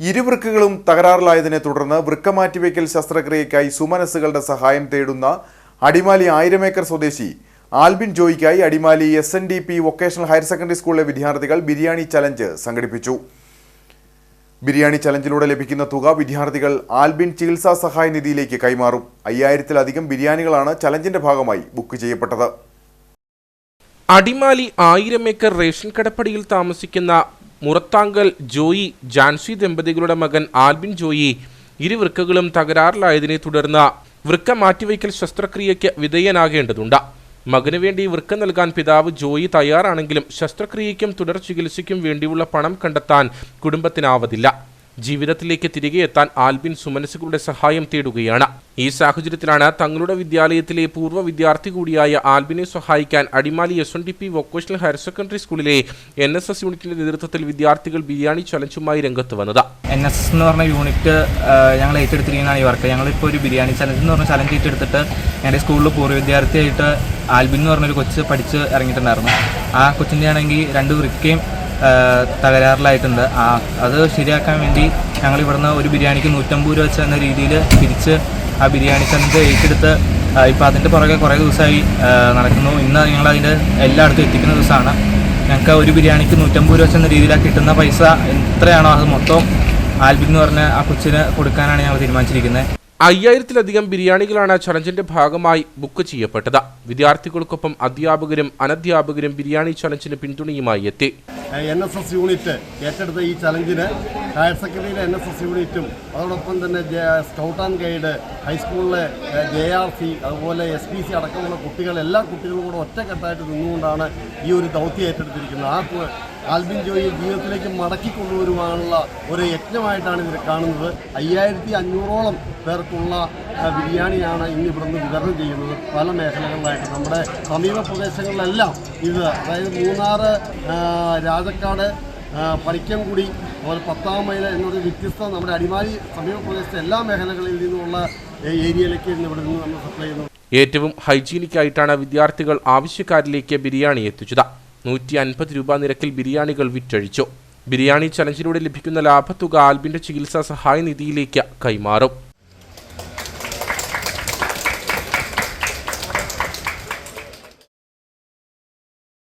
ഇരുവൃക്കകളും തകരാറിലായതിനെ തുടർന്ന് വൃക്ക മാറ്റിവെക്കൽ ശസ്ത്രക്രിയയ്ക്കായി സുമനസ്സുകളുടെ സഹായം തേടുന്ന അടിമാലി ആയിരം ഏക്കർ സ്വദേശി Albin ജോയിക്കായി Adimali S N D P vocational higher secondary സ്കൂളിലെ വിദ്യാർത്ഥികൾ ബിരിയാണി ചലഞ്ച് സംഘടിപ്പിച്ചു. ബിരിയാണി ചലഞ്ചിലൂടെ ലഭിക്കുന്ന തുക വിദ്യാർത്ഥികൾ ആൽബിൻ ചികിത്സാ സഹായ നിധിയിലേക്ക് കൈമാറും. അയ്യായിരത്തിലധികം ബിരിയാണികളാണ് ചലഞ്ചിന്റെ ഭാഗമായി ബുക്ക് ചെയ്യപ്പെട്ടത്. അടിമാലി ആയിരം ഏക്കർ റേഷൻ കടപ്പടിയിൽ താമസിക്കുന്ന മുറത്താങ്കൽ ജോയി ജാൻസി ദമ്പതികളുടെ മകൻ ആൽബിൻ ജോയി ഇരു വൃക്കകളും തകരാറിലായതിനെ തുടർന്ന് വൃക്ക മാറ്റിവയ്ക്കൽ ശസ്ത്രക്രിയയ്ക്ക് വിധേയനാകേണ്ടതുണ്ട്. മകന് വേണ്ടി വൃക്ക നൽകാൻ പിതാവ് ജോയി തയ്യാറാണെങ്കിലും ശസ്ത്രക്രിയയ്ക്കും തുടർ ചികിത്സയ്ക്കും വേണ്ടിയുള്ള പണം കണ്ടെത്താൻ കുടുംബത്തിനാവതില്ല. ജീവിതത്തിലേക്ക് തിരികെ എത്താൻ ആൽബിൻ സുമനസുകളുടെ സഹായം തേടുകയാണ്. ഈ സാഹചര്യത്തിലാണ് തങ്ങളുടെ വിദ്യാലയത്തിലെ പൂർവ വിദ്യാർത്ഥി കൂടിയായ ആൽബിനെ സഹായിക്കാൻ Adimali S N D P vocational higher secondary സ്കൂളിലെ എൻ എസ് എസ് യൂണിറ്റിന്റെ നേതൃത്വത്തിൽ വിദ്യാർത്ഥികൾ ബിരിയാണി ചലഞ്ചുമായി രംഗത്ത് വന്നത്. എൻ എസ് എസ് എന്ന് പറഞ്ഞ യൂണിറ്റ് ഞങ്ങൾ ഏറ്റെടുത്തിരിക്കുന്നതാണ് ഈ വർക്ക് ഞങ്ങളിപ്പോൾ ഒരു ബിരിയാണി ചലഞ്ച് എന്ന് പറഞ്ഞ ചലഞ്ച് ഏറ്റെടുത്തിട്ട് ഞങ്ങളുടെ സ്കൂളിൽ പൂർവ വിദ്യാർത്ഥിയായിട്ട് ആൽബിൻ എന്ന് പറഞ്ഞൊരു കൊച്ച് പഠിച്ച് ഇറങ്ങിയിട്ടുണ്ടായിരുന്നു. ആ കൊച്ചിന്റെ ആണെങ്കിൽ രണ്ട് വൃക്കയും തകരാറിലായിട്ടുണ്ട്. ആ അത് ശരിയാക്കാൻ വേണ്ടി ഞങ്ങൾ ഇവിടുന്ന് ഒരു ബിരിയാണിക്ക് നൂറ്റമ്പത് രൂപ വെച്ച് എന്ന രീതിയിൽ തിരിച്ച് ആ ബിരിയാണി ചലഞ്ച് ഏറ്റെടുത്ത് ഇപ്പോൾ അതിന്റെ പുറകെ കുറേ ദിവസമായി നടക്കുന്നു. ഇന്ന് ഞങ്ങൾ അതിന്റെ എല്ലായിടത്തും എത്തിക്കുന്ന ദിവസമാണ്. ഞങ്ങൾക്ക് ഒരു ബിരിയാണിക്ക് നൂറ്റമ്പത് രൂപ വെച്ച് എന്ന കിട്ടുന്ന പൈസ എത്രയാണോ അത് മൊത്തം ആൽബിൻ എന്ന് പറഞ്ഞ ആ കൊച്ചിന് കൊടുക്കാനാണ് ഞങ്ങൾ തീരുമാനിച്ചിരിക്കുന്നത്. അയ്യായിരത്തിലധികം ബിരിയാണികളാണ് ചലഞ്ചിന്റെ ഭാഗമായി ബുക്ക് ചെയ്യപ്പെട്ടത്. വിദ്യാർത്ഥികൾക്കൊപ്പം അധ്യാപകരും അനധ്യാപകരും ബിരിയാണി ചലഞ്ചിന് പിന്തുണയുമായി എത്തി. എൻ എസ് എസ് യൂണിറ്റ് ഏറ്റെടുത്ത ഈ ചലഞ്ചിന് ഹയർ സെക്കൻഡറിയിലെ എൻ എസ് എസ് യൂണിറ്റും അതോടൊപ്പം തന്നെ സ്കൗട്ട് ആൻഡ് ഗൈഡ് ഹൈസ്കൂളിലെ ജെ ആർ സി അതുപോലെ എസ് പി സി അടക്കമുള്ള കുട്ടികൾ എല്ലാ കുട്ടികളും കൂടെ ഒറ്റക്കെട്ടായിട്ട് നിന്നുകൊണ്ടാണ് ഈ ഒരു ദൗത്യം ഏറ്റെടുത്തിരിക്കുന്നത്. ആ ആൽബിൻ ജോയിയെ ജീവിതത്തിലേക്ക് മടക്കി കൊണ്ടുവരുവാനുള്ള ഒരു യജ്ഞമായിട്ടാണ് ഇതിനെ കാണുന്നത്. അയ്യായിരത്തി അഞ്ഞൂറോളം പേർക്കുള്ള ബിരിയാണിയാണ് ഇന്ന് ഇവിടുന്ന് വിതരണം ചെയ്യുന്നത്. പല മേഖലകളിലായിട്ട് നമ്മുടെ സമീപ പ്രദേശങ്ങളിലെല്ലാം ഇത് അതായത് മൂന്നാർ ആ, രാജക്കാട് പരിക്കംകുടി അതുപോലെ പത്താം മൈൽ എന്നൊരു വ്യത്യസ്ത നമ്മുടെ അടിമാലി സമീപ പ്രദേശത്തെ എല്ലാ മേഖലകളിൽ നിന്നുമുള്ള ഏരിയയിലേക്ക് ഇന്ന് ഇവിടെ നിന്ന് നമ്മൾ സപ്ലൈ ചെയ്യുന്നു. ഏറ്റവും ഹൈജീനിക്കായിട്ടാണ് വിദ്യാർത്ഥികൾ ആവശ്യക്കാരിലേക്ക് ബിരിയാണി എത്തിച്ചത്. നൂറ്റി അൻപത് രൂപ നിരക്കിൽ ബിരിയാണികൾ വിറ്റഴിച്ചു. ബിരിയാണി ചലഞ്ചിലൂടെ ലഭിക്കുന്ന ലാഭത്തുക ആൽബിന്റെ ചികിത്സാ സഹായ നിധിയിലേക്ക് കൈമാറും.